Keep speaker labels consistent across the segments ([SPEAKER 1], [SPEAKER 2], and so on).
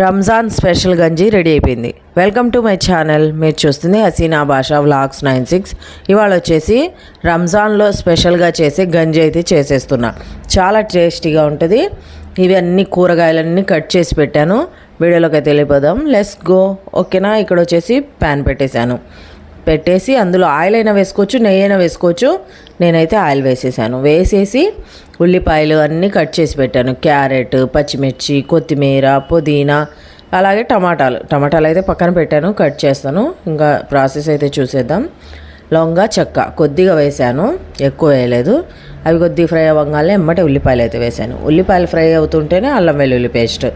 [SPEAKER 1] Ramzan special గంజి ready అయిపోయింది. Welcome to my channel. మీరు చూస్తుంది హసీనా భాషా వ్లాగ్స్ నైన్ సిక్స్. ఇవాళ వచ్చేసి రంజాన్లో స్పెషల్గా చేసే గంజి అయితే చేసేస్తున్నా. చాలా టేస్టీగా ఉంటుంది. ఇవి అన్ని కూరగాయలన్నీ కట్ చేసి పెట్టాను. వీడియోలోకి అయితే వెళ్ళిపోదాం. లెస్ గో ఓకేనా? ఇక్కడ వచ్చేసి ప్యాన్ పెట్టేశాను. పెట్టేసి అందులో ఆయిల్ అయినా వేసుకోవచ్చు నెయ్యి అయినా వేసుకోవచ్చు. నేనైతే ఆయిల్ వేసేసాను. వేసేసి ఉల్లిపాయలు అన్నీ కట్ చేసి పెట్టాను. క్యారెట్ పచ్చిమిర్చి కొత్తిమీర పుదీనా అలాగే టమాటాలు. టమాటాలు అయితే పక్కన పెట్టాను కట్ చేస్తాను. ఇంకా ప్రాసెస్ అయితే చూసేద్దాం. లవంగా చెక్క కొద్దిగా వేసాను ఎక్కువ వేయలేదు. అవి కొద్దిగా ఫ్రై అవ్వగానే ఎమ్మటే ఉల్లిపాయలు అయితే వేసాను. ఉల్లిపాయలు ఫ్రై అవుతుంటేనే అల్లం వెల్లుల్లి పేస్ట్.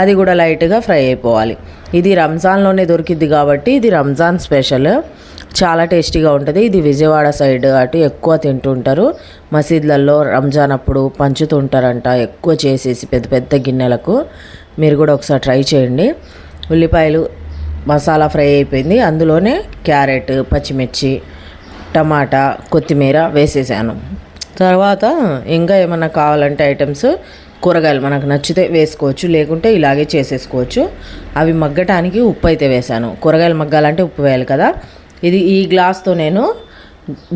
[SPEAKER 1] అది కూడా లైట్గా ఫ్రై అయిపోవాలి. ఇది రంజాన్లోనే దొరికిద్ది కాబట్టి ఇది రంజాన్ స్పెషల్. చాలా టేస్టీగా ఉంటుంది. ఇది విజయవాడ సైడ్ అటు ఎక్కువ తింటుంటారు. మసీద్లలో రంజాన్ అప్పుడు పంచుతుంటారంట ఎక్కువ చేసేసి పెద్ద పెద్ద గిన్నెలకు. మీరు కూడా ఒకసారి ట్రై చేయండి. ఉల్లిపాయలు మసాలా ఫ్రై అయిపోయింది. అందులోనే క్యారెట్ పచ్చిమిర్చి టమాటా కొత్తిమీర వేసేసాను. తర్వాత ఇంకా ఏమన్నా కావాలంటే ఐటమ్స్ కూరగాయలు మనకు నచ్చితే వేసుకోవచ్చు. లేకుంటే ఇలాగే చేసేసుకోవచ్చు. అవి మగ్గటానికి ఉప్పు అయితే వేసాను. కూరగాయలు మగ్గాలంటే ఉప్పు వేయాలి కదా. ఇది ఈ గ్లాస్తో నేను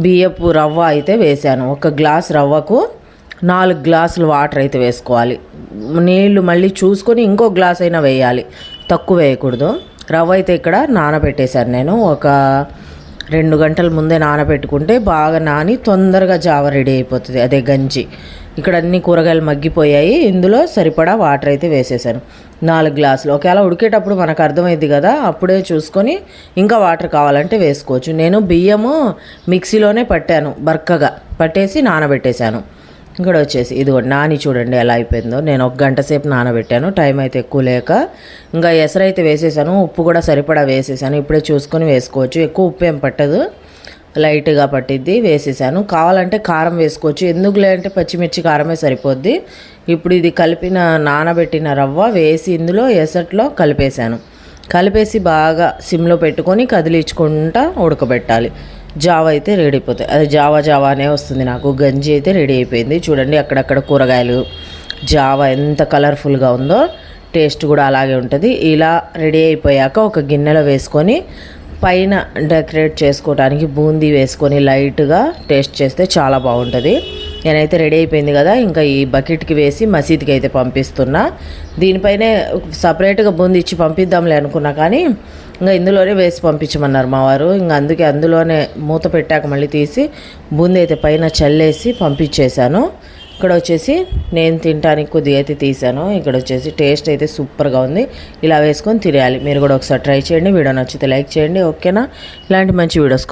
[SPEAKER 1] బియ్యపు రవ్వ అయితే వేసాను ఒక గ్లాస్ రవ్వకు నాలుగు గ్లాసులు వాటర్ అయితే వేసుకోవాలి. నీళ్ళు మళ్ళీ చూసుకొని ఇంకో గ్లాస్ అయినా వేయాలి. తక్కువ వేయకూడదు. రవ్వ అయితే ఇక్కడ నానబెట్టేశాను నేను. ఒక రెండు గంటల ముందే నానబెట్టుకుంటే బాగా నాని తొందరగా జావ రెడీ అయిపోతుంది అదే గంజి. ఇక్కడ అన్ని కూరగాయలు మగ్గిపోయాయి ఇందులో సరిపడా వాటర్ అయితే వేసేసాను. నాలుగు గ్లాసులు. ఒకవేళ ఉడికేటప్పుడు మనకు అర్థమైంది కదా అప్పుడే చూసుకొని ఇంకా వాటర్ కావాలంటే వేసుకోవచ్చు. నేను బియ్యము మిక్సీలోనే పట్టాను బర్కగా పట్టేసి నానబెట్టేశాను. ఇక్కడ వచ్చేసి ఇదిగో నాని చూడండి ఎలా అయిపోయిందో. నేను ఒక గంట సేపు నానబెట్టాను టైం అయితే ఎక్కువ లేక ఇంకా ఎసరైతే వేసేసాను ఉప్పు కూడా సరిపడా వేసేసాను. ఇప్పుడే చూసుకొని వేసుకోవచ్చు ఎక్కువ ఉప్పు ఏం పట్టదు. లైట్గా పట్టిద్ది వేసేసాను. కావాలంటే కారం వేసుకోవచ్చు ఎందుకు లేదంటే పచ్చిమిర్చి కారమే సరిపోద్ది. ఇప్పుడు ఇది కలిపిన నానబెట్టిన రవ్వ వేసి ఇందులో ఎసట్లో కలిపేశాను. కలిపేసి బాగా సిమ్లో పెట్టుకొని కదిలించుకుంటా ఉడకబెట్టాలి. జావ అయితే రెడీ అయిపోతాయి. అది జావా జావా అనే వస్తుంది నాకు. గంజి అయితే రెడీ అయిపోయింది. చూడండి అక్కడక్కడ కూరగాయలు. జావ ఎంత కలర్ఫుల్గా ఉందో టేస్ట్ కూడా అలాగే ఉంటుంది. ఇలా రెడీ అయిపోయాక ఒక గిన్నెలో వేసుకొని పైన డెకరేట్ చేసుకోవడానికి బూందీ వేసుకొని లైట్గా టేస్ట్ చేస్తే చాలా బాగుంటుంది. నేనైతే రెడీ అయిపోయింది కదా ఇంకా ఈ బకెట్కి వేసి మసీద్కి అయితే పంపిస్తున్నా. దీనిపైనే సపరేట్గా బూంది ఇచ్చి పంపిద్దాంలే అనుకున్నా కానీ ఇంకా ఇందులోనే వేసి పంపించమన్నారు మా వారు. ఇంకా అందుకే అందులోనే మూత పెట్టాక మళ్ళీ తీసి బూంది అయితే పైన చల్లేసి పంపించేశాను. ఇక్కడ వచ్చేసి నేను తినడానికి కొద్దిగా అయితే తీసాను ఇక్కడ వచ్చేసి టేస్ట్ అయితే సూపర్గా ఉంది. ఇలా వేసుకొని తినేయాలి. మీరు కూడా ఒకసారి ట్రై చేయండి. వీడియో నచ్చితే లైక్ చేయండి. ఓకేనా? ఇలాంటి మంచి వీడియోస్